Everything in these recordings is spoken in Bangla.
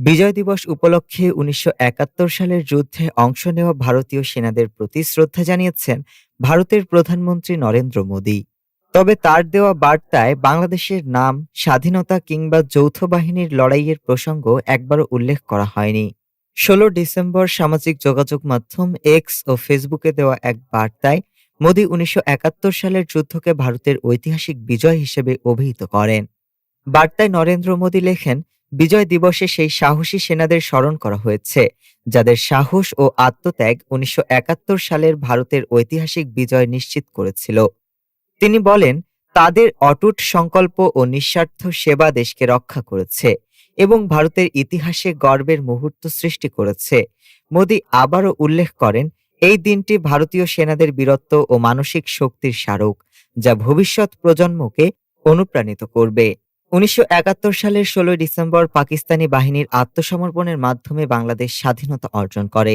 বিজয় দিবস উপলক্ষে উনিশশো একাত্তর সালের যুদ্ধে অংশ নেওয়া ভারতীয় সেনাদের প্রতি শ্রদ্ধা জানিয়েছেন ভারতের প্রধানমন্ত্রী নরেন্দ্র মোদী। তবে তার দেওয়া বার্তায় বাংলাদেশের নাম, স্বাধীনতা কিংবা যৌথ বাহিনীর লড়াইয়ের প্রসঙ্গ একবারও উল্লেখ করা হয়নি। ষোলো ডিসেম্বর সামাজিক যোগাযোগ মাধ্যম এক্স ও ফেসবুকে দেওয়া এক বার্তায় মোদী উনিশশো একাত্তর সালের যুদ্ধকে ভারতের ঐতিহাসিক বিজয় হিসেবে অভিহিত করেন। বার্তায় নরেন্দ্র মোদী লেখেন বিজয় দিবসে সেই সাহসী সেনাদের স্মরণ করা হয়েছে, যাদের সাহস ও আত্মত্যাগ উনিশশো সালের ভারতের ঐতিহাসিক বিজয় নিশ্চিত করেছিল। তিনি বলেন, তাদের অটুট সংকল্প ও নিঃস্বার্থ সেবা দেশকে রক্ষা করেছে এবং ভারতের ইতিহাসে গর্বের মুহূর্ত সৃষ্টি করেছে। মোদি আবারও উল্লেখ করেন, এই দিনটি ভারতীয় সেনাদের বীরত্ব ও মানসিক শক্তির স্মারক, যা ভবিষ্যৎ প্রজন্মকে অনুপ্রাণিত করবে। উনিশশো একাত্তর সালের ষোলোই ডিসেম্বর পাকিস্তানি বাহিনীর আত্মসমর্পণের মাধ্যমে বাংলাদেশ স্বাধীনতা অর্জন করে।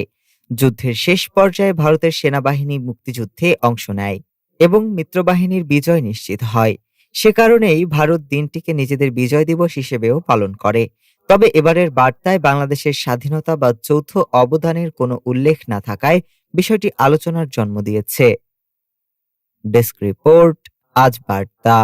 যুদ্ধের শেষ পর্যায়ে ভারতের সেনাবাহিনী মুক্তিযুদ্ধে অংশ নেয় এবং মিত্রবাহিনীর বিজয় নিশ্চিত হয়। সে কারণেই ভারত দিনটিকে নিজেদের বিজয় দিবস হিসেবেও পালন করে। তবে এবারের বার্তায় বাংলাদেশের স্বাধীনতা বা যৌথ অবদানের কোনো উল্লেখ না থাকায় বিষয়টি আলোচনার জন্ম দিয়েছে। ডেস্ক রিপোর্ট, আজ বার্তা।